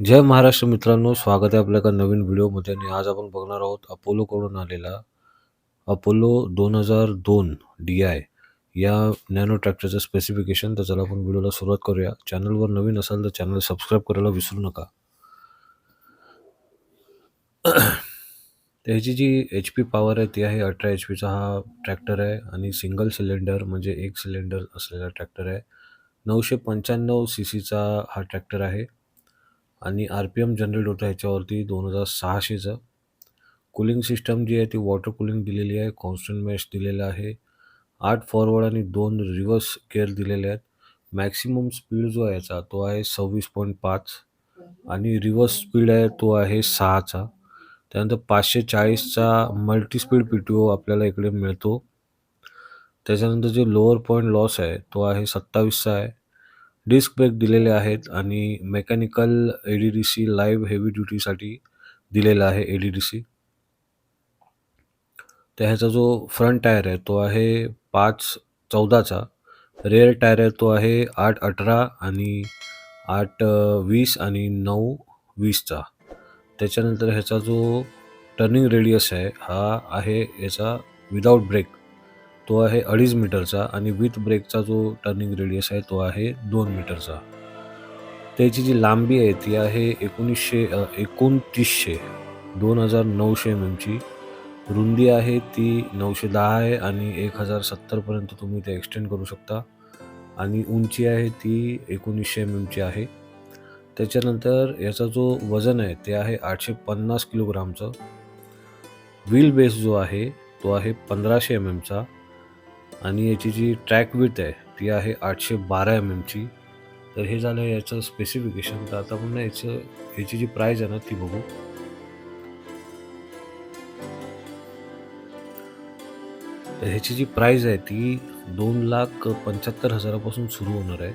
जय महाराष्ट्र मित्रांनो स्वागत आहे आपल्या एका नवीन व्हिडिओमध्ये आणि आज आपण बघणार आहोत अपोलोकडून आलेला अपोलो दोन हजार दोन डी आय या नॅनो ट्रॅक्टरचं स्पेसिफिकेशन तर चला आपण व्हिडिओला सुरुवात करूया. चॅनलवर नवीन असाल तर चॅनल सबस्क्राईब करायला विसरू नका. त्याची जी एच पी पॉवर आहे ती आहे अठरा एच पीचा हा ट्रॅक्टर आहे आणि सिंगल सिलेंडर म्हणजे एक सिलेंडर असलेला ट्रॅक्टर आहे. नऊशे पंच्याण्णव सी सीचा हा ट्रॅक्टर आहे. आणि आर पी एम जनरेट होतं ह्याच्यावरती दोन हजार सहाशेचं. कूलिंग सिस्टम जी आहे ती वॉटर कूलिंग दिलेली आहे कॉन्स्टंट मॅश दिलेलं आहे. आठ फॉरवर्ड आणि दोन रिव्हर्स केअर दिलेले आहेत. मॅक्सिमम स्पीड जो आहे याचा तो आहे सव्वीस पॉईंट पाच आणि रिव्हर्स स्पीड आहे तो आहे सहाचा. त्यानंतर पाचशे चाळीसचा multi speed P T O आपल्याला इकडे मिळतो. त्याच्यानंतर जे लोअर पॉईंट लॉस आहे तो आहे सत्तावीसचा आहे. डिस्क ब्रेक दिलेले आहेत आणि mechanical A D D C live heavy ड्युटीसाठी दिलेला आहे ए डी डी सी त्या ह्याचा जो फ्रंट टायर आहे तो आहे पाच चौदाचा. रेअर टायर आहे तो आहे आठ अठरा आणि आठ वीस आणि नऊ वीसचा. त्याच्यानंतर ह्याचा जो टर्निंग रेडियस आहे हा आहे याचा विदाऊट ब्रेक तो आहे अडीच मीटरचा आणि विथ ब्रेकचा जो टर्निंग रेडियस आहे तो आहे दोन मीटरचा. त्याची जी लांबी आहे ती आहे एकोणीसशे एकोणतीसशे दोन हजार नऊशे एम एमची रुंदी आहे ती नऊशे दहा आहे आणि एक हजार सत्तरपर्यंत तुम्ही ते एक्सटेंड करू शकता. आणि उंची आहे ती एकोणीसशे एम एमची आहे. त्याच्यानंतर याचा जो वजन आहे ते आहे आठशे पन्नास किलोग्रामचं. व्हील बेस जो आहे तो आहे पंधराशे एम एमचा आणि याची जी ट्रॅक विथ आहे ती आहे आठशे बारा एम एमची तर हे झालं याचं स्पेसिफिकेशन तर आता पुन्हा याचं याची जी प्राईज आहे ना ती बघू. तर ह्याची जी प्राईज आहे ती दोन लाख पंच्याहत्तर हजारापासून सुरू होणार आहे.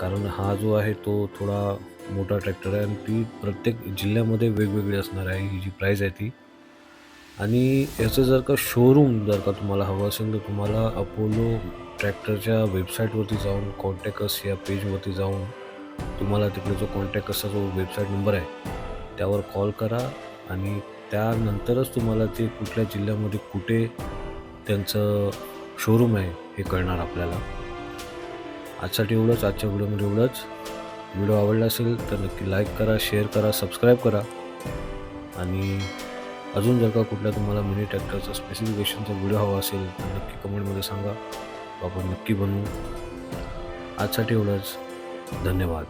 कारण हा जो आहे तो थोडा मोठा ट्रॅक्टर आहे आणि ती प्रत्येक जिल्ह्यामध्ये वेगवेगळी असणार आहे ही जी प्राईज आहे ती. आणि याचं जर का शोरूम जर का तुम्हाला हवं असेल तर तुम्हाला अपोलो ट्रॅक्टरच्या वेबसाईटवरती जाऊन कॉन्टॅक्टस या पेजवरती जाऊन तुम्हाला तिकडे जो कॉन्टॅक्टसचा जो वेबसाईट नंबर आहे त्यावर कॉल करा आणि त्यानंतरच तुम्हाला ते कुठल्या जिल्ह्यामध्ये कुठे त्यांचं शोरूम आहे हे कळणार आपल्याला. आजसाठी एवढंच आजच्या व्हिडिओमध्ये एवढंच. व्हिडिओ आवडला असेल तर नक्की लाईक करा शेअर करा सबस्क्राईब करा. आणि अजून जर का कुठल्या तुम्हाला मिनी ट्रॅक्टरचा स्पेसिफिकेशनचा व्हिडिओ हवा असेल तर नक्की कमेंटमध्ये सांगा. आपण नक्की बनवू. आजसाठी एवढंच. धन्यवाद.